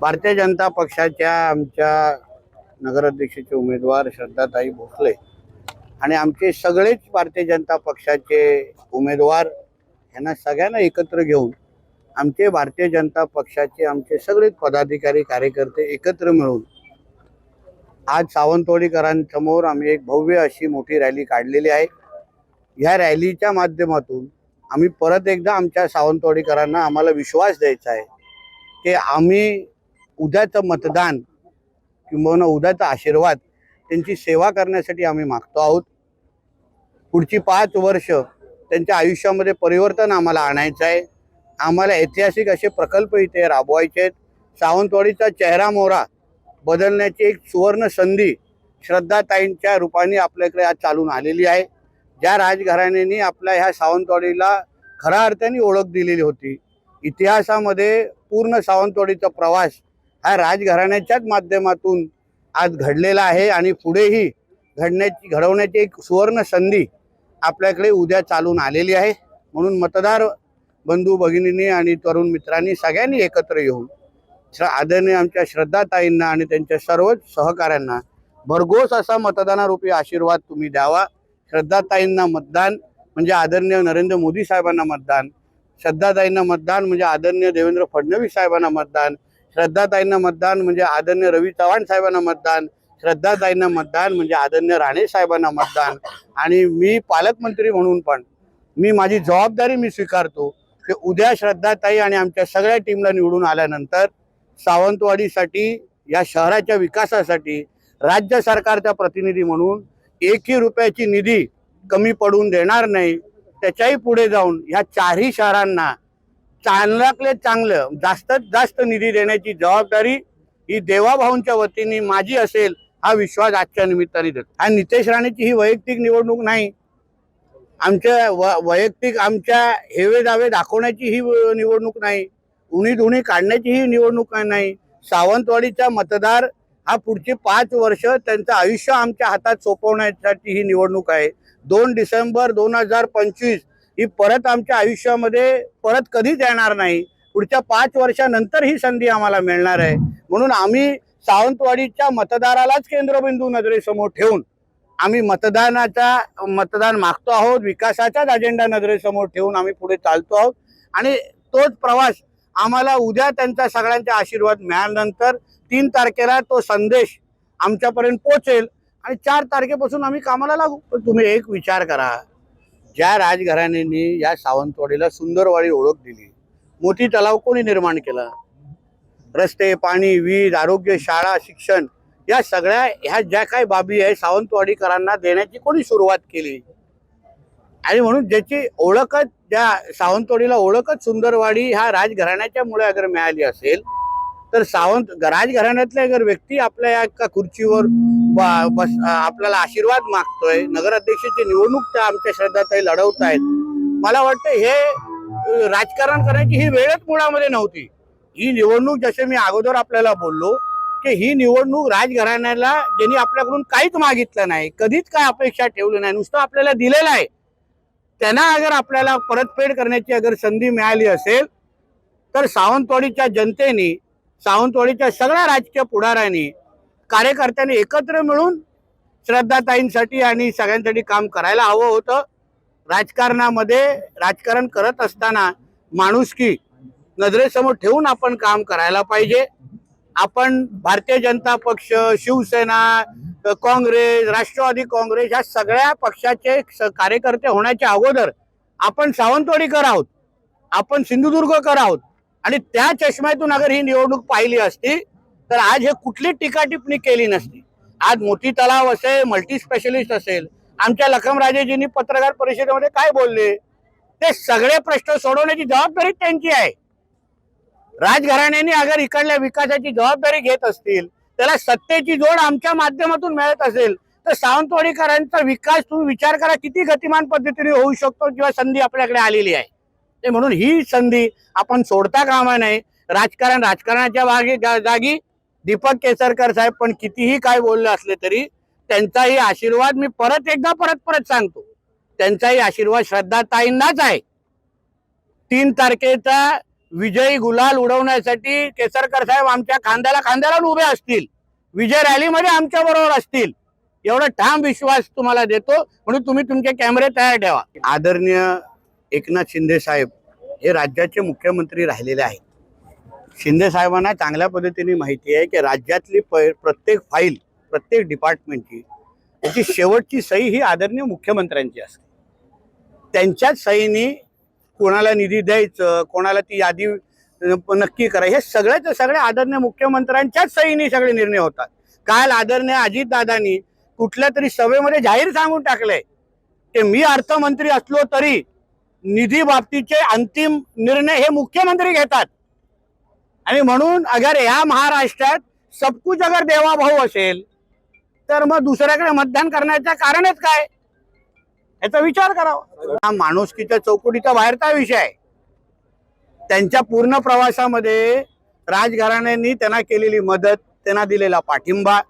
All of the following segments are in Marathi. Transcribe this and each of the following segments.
भारतीय जनता पक्षाच्या आमच्या नगराध्यक्षाचे उमेदवार श्रद्धाताई भोसले आणि आमचे सगळेच भारतीय जनता पक्षाचे उमेदवार यांना सगळ्यांना एकत्र घेऊन आमचे भारतीय जनता पक्षाचे आमचे सगळेच पदाधिकारी कार्यकर्ते एकत्र मिळून आज सावंतवाडीकरांसमोर आम्ही एक भव्य अशी मोठी रॅली काढलेली आहे. ह्या रॅलीच्या माध्यमातून आम्ही परत एकदा आमच्या सावंतवाडीकरांना आम्हाला विश्वास द्यायचा आहे की आम्ही उद्याचं मतदान किंबहुना उद्याचा आशीर्वाद त्यांची सेवा करण्यासाठी आम्ही मागतो आहोत. पुढची पाच वर्ष त्यांच्या आयुष्यामध्ये परिवर्तन आम्हाला आणायचं आहे. आम्हाला ऐतिहासिक असे प्रकल्प इथे राबवायचे आहेत. सावंतवाडीचा चेहरा मोहरा बदलण्याची एक सुवर्ण संधी श्रद्धाताईंच्या रूपाने आपल्याकडे आज चालून आलेली आहे. ज्या राजघराण्याने आपल्या ह्या सावंतवाडीला खऱ्या अर्थाने ओळख दिलेली होती इतिहासामध्ये पूर्ण सावंतवाडीचा प्रवास हा राजघराण्याच्याच माध्यमातून आज घडलेला आहे आणि पुढेही घडण्याची घडवण्याची एक सुवर्ण संधी आपल्याकडे उद्या चालून आलेली आहे. म्हणून मतदार बंधू भगिनींनी आणि तरुण मित्रांनी सगळ्यांनी एकत्र येऊन श्र आदरणीय आमच्या श्रद्धाताईंना आणि त्यांच्या सर्वच सहकाऱ्यांना भरघोस असा मतदानारूपी आशीर्वाद तुम्ही द्यावा. श्रद्धाताईंना मतदान म्हणजे आदरणीय नरेंद्र मोदी साहेबांना मतदान. श्रद्धाताईंना मतदान म्हणजे आदरणीय देवेंद्र फडणवीस साहेबांना मतदान. श्रद्धाताईंना मतदान म्हणजे आदरणीय रवी चव्हाण साहेबांना मतदान श्रद्धाताईंना मतदान म्हणजे आदरणीय राणे साहेबांना मतदान. आणि मी पालकमंत्री म्हणून पण मी माझी जबाबदारी मी स्वीकारतो की उद्या श्रद्धाताई आणि आमच्या सगळ्या टीमला निवडून आल्यानंतर सावंतवाडीसाठी या शहराच्या विकासासाठी राज्य सरकारचा प्रतिनिधी म्हणून एकही रुपयाची निधी कमी पडून देणार नाही. त्याच्याही पुढे जाऊन ह्या चारही शहरांना चांगल्यातले चांगलं जास्तीत जास्त निधी देण्याची जबाबदारी ही देवाभाऊंच्या वतीने माझी असेल हा विश्वास आजच्या निमित्ताने देतो. हा नितेश राणेची ही वैयक्तिक निवडणूक नाही. आमच्या व वैयक्तिक आमच्या हेवे दावे दाखवण्याची ही निवडणूक नाही. उणी धुणी काढण्याची ही निवडणूक नाही. सावंतवाडीचा मतदार हा पुढची पाच वर्ष त्यांचं आयुष्य आमच्या हातात सोपवण्यासाठी ही निवडणूक आहे. दोन डिसेंबर दोन हजार पंचवीस ही परत आमच्या आयुष्यामध्ये परत कधीच येणार नाही. पुढच्या पाच वर्षानंतर ही संधी आम्हाला मिळणार आहे. म्हणून आम्ही सावंतवाडीच्या मतदारालाच केंद्रबिंदू नजरेसमोर ठेवून आम्ही मतदानाचा मतदान मागतो आहोत विकासाचाच अजेंडा नजरेसमोर ठेवून आम्ही पुढे चालतो आहोत. आणि तोच प्रवास आम्हाला उद्या त्यांचा सगळ्यांचा आशीर्वाद मिळाल्यानंतर तीन तारखेला तो संदेश आमच्यापर्यंत पोचेल आणि चार तारखेपासून आम्ही कामाला लागू. तुम्ही एक विचार करा. ज्या राजघराण्यांनी या सावंतवाडीला सुंदरवाडी ओळख दिली मोती तलाव कोणी निर्माण केला? रस्ते पाणी वीज आरोग्य शाळा शिक्षण या सगळ्या ह्या ज्या काही बाबी आहे सावंतवाडीकरांना देण्याची कोणी सुरुवात केली? आणि म्हणून ज्याची ओळखच ज्या सावंतवाडीला ओळखच सुंदरवाडी ह्या राजघराण्याच्यामुळे अगर मिळाली असेल तर सावंत राजघराण्यातल्या जर व्यक्ती आपल्या या एका खुर्चीवर बस आपल्याला आशीर्वाद मागतोय नगराध्यक्षाची निवडणूक त्या आमच्या श्रद्धाताई लढवत आहेत. मला वाटतं हे राजकारण करण्याची ही वेळच मुळामध्ये नव्हती. ही निवडणूक जसे मी अगोदर आपल्याला बोललो की ही निवडणूक राजघराण्याला ज्यांनी आपल्याकडून काहीच मागितलं नाही कधीच काय अपेक्षा ठेवली नाही नुसतं आपल्याला दिलेलं आहे. त्यांना अगर आपल्याला परतफेड करण्याची अगर संधी मिळाली असेल तर सावंतवाडीच्या जनतेने सावंतवाडीच्या सगळ्या राजकीय पुढाऱ्यांनी कार्यकर्त्यांनी एकत्र मिळून श्रद्धाताईंसाठी आणि सगळ्यांसाठी काम करायला हवं होतं. राजकारणामध्ये राजकारण करत असताना माणुसकी नजरेसमोर ठेवून आपण काम करायला पाहिजे. आपण भारतीय जनता पक्ष शिवसेना काँग्रेस राष्ट्रवादी काँग्रेस या सगळ्या पक्षाचे स- कार्यकर्ते होण्याच्या अगोदर आपण सावंतवाडीकर आहोत. आपण सिंधुदुर्गकर आहोत. आणि त्या चष्म्यातून अगर ही निवडणूक पाहिली असती तर आज हे कुठली टीका टिप्पणी केली नसती. आज मोती तलाव असेल मल्टी स्पेशलिस्ट असेल आमच्या लखमराजेजींनी पत्रकार परिषदेमध्ये काय बोलले? ते सगळे प्रश्न सोडवण्याची जबाबदारी त्यांची आहे. राजघराण्याने अगर इकडल्या विकासाची जबाबदारी घेत असतील त्याला सत्तेची जोड आमच्या माध्यमातून मिळत असेल तर सावंतवाडीकरांचा विकास तुम्ही विचार करा किती गतिमान पद्धतीने होऊ शकतो किंवा संधी आपल्याकडे आलेली आहे. म्हणून ही संधी आपण सोडता कामा नये. राजकारण राजकारणाच्या भागी जागी दीपक केसरकर साहेब पण कितीही काय बोलले असले तरी त्यांचाही आशीर्वाद मी परत एकदा परत परत सांगतो. त्यांचाही आशीर्वाद श्रद्धाताईंनाच आहे. तीन तारखेचा विजयी गुलाल उडवण्यासाठी केसरकर साहेब आमच्या खांद्याला खांद्याला उभे असतील. विजय रॅलीमध्ये आमच्या बरोबर असतील. एवढा ठाम विश्वास तुम्हाला देतो. म्हणून तुम्ही तुमचे कॅमेरे तयार ठेवा. आदरणीय एकनाथ शिंदे साहेब हे राज्याचे मुख्यमंत्री राहिलेले आहेत. शिंदे साहेबांना चांगल्या पद्धतीने माहिती आहे की राज्यातली प- प्रत्येक फाईल प्रत्येक डिपार्टमेंटची त्याची शेवटची सही ही आदरणीय मुख्यमंत्र्यांची असते. त्यांच्याच सहीने कोणाला निधी द्यायचं कोणाला ती यादी नक्की करा हे सगळ्याच सगळे आदरणीय मुख्यमंत्र्यांच्याच सहीनी सगळे निर्णय होतात. काल आदरणीय अजितदादांनी कुठल्या तरी सभेमध्ये जाहीर सांगून टाकलंय की मी अर्थमंत्री असलो तरी निधी बाबतीचे अंतिम निर्णय हे मुख्यमंत्री घेतात. आणि म्हणून अगर या महाराष्ट्रात सबकुच अगर देवाभाऊ असेल तर मग दुसऱ्याकडे मतदान करण्याचं कारणच काय? याचा विचार करावा. हा माणुसकीच्या चौकटीचा बाहेरचा विषय आहे. त्यांच्या पूर्ण प्रवासामध्ये राजघराण्यांनी त्यांना केलेली मदत त्यांना दिलेला पाठिंबा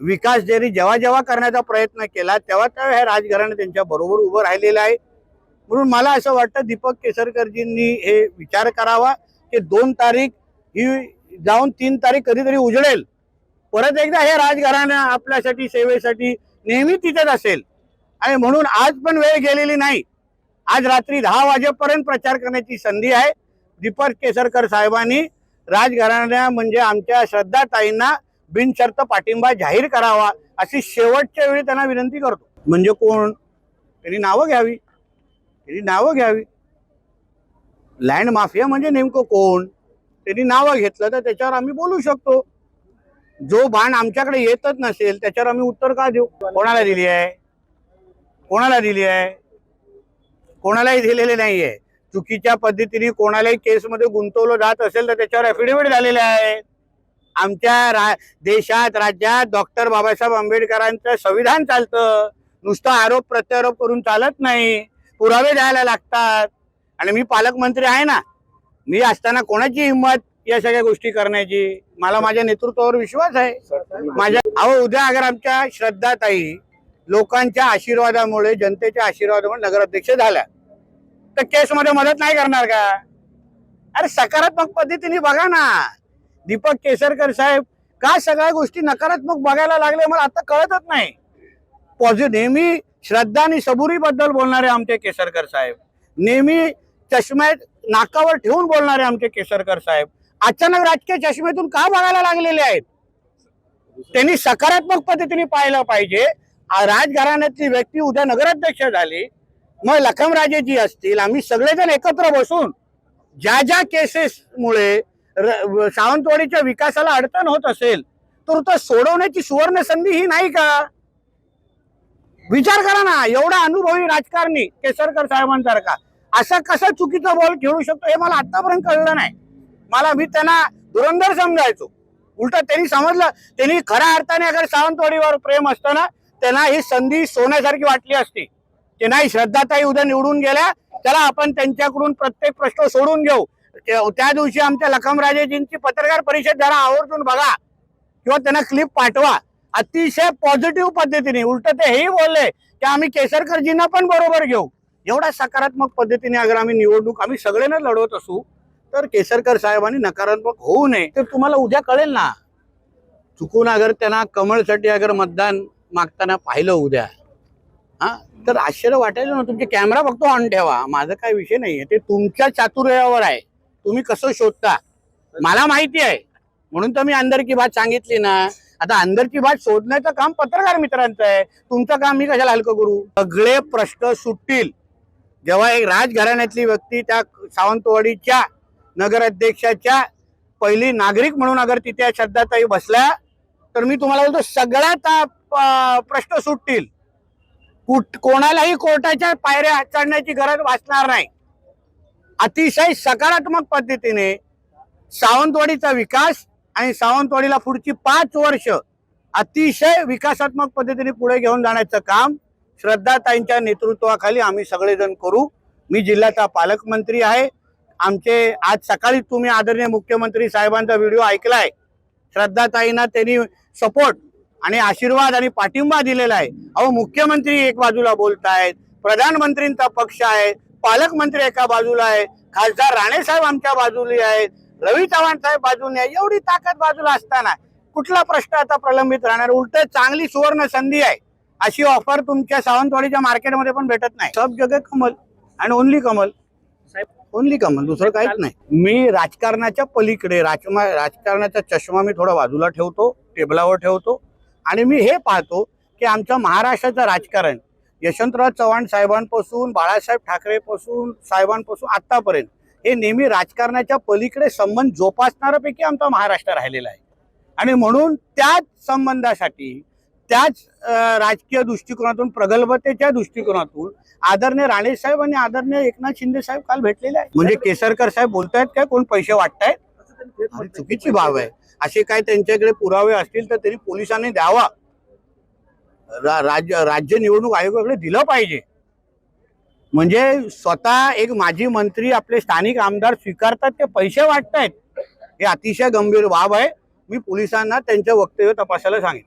विकास जरी जेव्हा जेव्हा करण्याचा प्रयत्न केला तेव्हा तेव्हा हे राजघराणे त्यांच्या बरोबर उभं राहिलेलं आहे. म्हणून मला असं वाटतं दीपक केसरकरजींनी हे विचार करावा की दोन तारीख ही जाऊन तीन तारीख कधीतरी उजळेल परत एकदा हे राजघराणं आपल्यासाठी सेवेसाठी नेहमी तिथेच असेल. आणि म्हणून आज पण वेळ गेलेली नाही. आज रात्री दहा वाजेपर्यंत प्रचार करण्याची संधी आहे दीपक केसरकर साहेबांनी. राजघराण्या म्हणजे आमच्या श्रद्धाताईंना बिनशर्त पाठिंबा जाहीर करावा अशी शेवटच्या वेळी त्यांना विनंती करतो. म्हणजे कोण? त्यांनी नावं घ्यावी. त्यांनी नावं घ्यावी. लँड माफिया म्हणजे नेमकं कोण? त्यांनी नावं घेतलं तर त्याच्यावर आम्ही बोलू शकतो. जो बाण आमच्याकडे येतच नसेल त्याच्यावर आम्ही उत्तर का देऊ? कोणाला दिली आहे? कोणाला दिली आहे? कोणालाही दिलेली नाहीये. चुकीच्या पद्धतीने कोणालाही केसमध्ये गुंतवलं जात असेल तर त्याच्यावर अफिडेव्हिट झालेले आहे. आमच्या रा देशात राज्यात डॉक्टर बाबासाहेब आंबेडकरांचं संविधान चालतं. नुसतं आरोप प्रत्यारोप करून चालत नाही. पुरावे द्यायला लागतात. आणि मी पालकमंत्री आहे ना मी असताना कोणाची हिंमत या सगळ्या गोष्टी करण्याची? मला माझ्या नेतृत्वावर विश्वास आहे. माझ्या अहो उद्या अगर आमच्या श्रद्धाताई लोकांच्या आशीर्वादामुळे जनतेच्या आशीर्वादामुळे नगराध्यक्ष झाल्या तर केसमध्ये मदत नाही करणार का? अरे सकारात्मक पद्धतीने बघा ना. दीपक केसरकर साहेब का सगळ्या गोष्टी नकारात्मक बघायला लागले मला आता कळतच नाही. पॉझिटिव्ह नेहमी श्रद्धा आणि सबुरीबद्दल बोलणारे आमचे केसरकर साहेब. नेहमी चष्म्यात नाकावर ठेवून बोलणारे आमचे केसरकर साहेब. अचानक राजकीय चष्मेतून का बघायला लागलेले आहेत? त्यांनी सकारात्मक पद्धतीने पाहायला पाहिजे. राजघराण्यातली व्यक्ती उद्या नगराध्यक्ष झाली. मग लखमराजेजी असतील. आम्ही सगळेजण एकत्र बसून ज्या ज्या केसेसमुळे र- सावंतवाडीच्या विकासाला अडचण होत असेल तर तो सोडवण्याची सुवर्ण संधी ही नाही का? विचार करा ना एवढा अनुभवी राजकारणी केसरकर साहेबांसारखा. असा कसा चुकीचा बॉल खेळू शकतो हे मला आतापर्यंत कळलं नाही. मला मी त्यांना धुरंधर समजायचो. उलट त्यांनी समजलं त्यांनी खऱ्या अर्थाने अगर सावंतवाडीवर प्रेम असतं ना त्यांना ही संधी सोन्यासारखी वाटली असती. की नाही श्रद्धाताई उद्या निवडून गेल्या त्याला आपण त्यांच्याकडून प्रत्येक प्रश्न सोडून घेऊ. त्या त्या दिवशी आमच्या लखमराजेजींची पत्रकार परिषद जरा आवर्जून बघा. किंवा त्यांना क्लिप पाठवा. अतिशय पॉझिटिव्ह पद्धतीने उलट ते हेही बोलले की आम्ही केसरकरजींना पण बरोबर घेऊ. एवढा सकारात्मक पद्धतीने अगर आम्ही निवडणूक आम्ही सगळ्यांना लढवत असू तर केसरकर साहेबांनी नकारात्मक होऊ नये. तर तुम्हाला उद्या कळेल ना. चुकून अगर त्यांना कमळसाठी अगर मतदान मागताना पाहिलं उद्या. हा? तर आश्चर्य वाटायचं ना तुमचे कॅमेरा फक्त ऑन ठेवा. माझा काय विषय नाहीये. ते तुमच्या चातुर्यावर आहे. तुम्ही कसं शोधता? मला माहिती आहे. म्हणून तर मी अंदर की बात सांगितली ना. आता अंदरची बात शोधण्याचं काम पत्रकार मित्रांचं आहे. तुमचं काम मी कशाला हलकं करू? सगळे प्रश्न सुटतील. जेव्हा एक राजघराण्यातली व्यक्ती त्या सावंतवाडीच्या नगराध्यक्षाच्या पहिली नागरिक म्हणून अगर तिथे श्रद्धाताई बसल्या तर मी तुम्हाला बोलतो सगळ्यात प्रश्न सुटतील. कुठ कोणालाही कोर्टाच्या पायऱ्या चढण्याची गरज वाचणार नाही. अतिशय सकारात्मक पद्धतीने सावंतवाडीचा विकास आणि सावंतवाडीला पुढची पाच वर्ष अतिशय विकासात्मक पद्धतीने पुढे घेऊन जाण्याचं काम श्रद्धाताईंच्या नेतृत्वाखाली आम्ही सगळेजण करू. मी जिल्ह्याचा पालकमंत्री आहे. आमचे आज सकाळी तुम्ही आदरणीय मुख्यमंत्री साहेबांचा व्हिडिओ ऐकलाय. श्रद्धाताईंना त्यांनी सपोर्ट आणि आशीर्वाद आणि पाठिंबा दिलेला आहे. अहो मुख्यमंत्री एक बाजूला बोलतायत प्रधानमंत्रींचा पक्ष आहे पालकमंत्री एका बाजूला आहे खासदार राणे साहेब आमच्या बाजूला आहेत रवी चव्हाण साहेब बाजूने एवढी ताकद बाजूला असताना कुठला प्रश्न आता प्रलंबित राहणार? उलट चांगली सुवर्ण संधी आहे. अशी ऑफर तुमच्या सावंतवाडीच्या मार्केटमध्ये पण भेटत नाही. सब जग कमल आणि ओनली कमल. ओनली कमल दुसरं काहीच नाही. मी राजकारणाच्या पलीकडे राजमा राजकारणाचा चष्मा मी थोडा बाजूला ठेवतो टेबलावर ठेवतो आणि मी हे पाहतो की आमचं महाराष्ट्राचं राजकारण यशवंतराव चव्हाण साहेबांपासून बाळासाहेब ठाकरेपासून साहेबांपासून आतापर्यंत हे नेहमी राजकारणाच्या पलीकडे संबंध जोपासणाऱ्यापैकी आमचा महाराष्ट्र राहिलेला आहे. आणि म्हणून त्याच संबंधासाठी त्याच राजकीय दृष्टिकोनातून प्रगल्भतेच्या दृष्टिकोनातून आदरणीय राणे साहेब आणि आदरणीय एकनाथ शिंदे साहेब काल भेटलेले आहेत. म्हणजे केसरकर साहेब बोलतायत काय? कोण पैसे वाटतायत? चुकीची बाब आहे. असे काय त्यांच्याकडे पुरावे असतील तर तरी पोलिसांनी द्यावा. राज्य राज्य निवडणूक आयोगाकडे दिलं पाहिजे. म्हणजे स्वतः एक माजी मंत्री आपले स्थानिक आमदार स्वीकारतात ते पैसे वाटतायत. हे अतिशय गंभीर बाब आहे. मी पोलिसांना त्यांचं वक्तव्य तपासायला सांगेन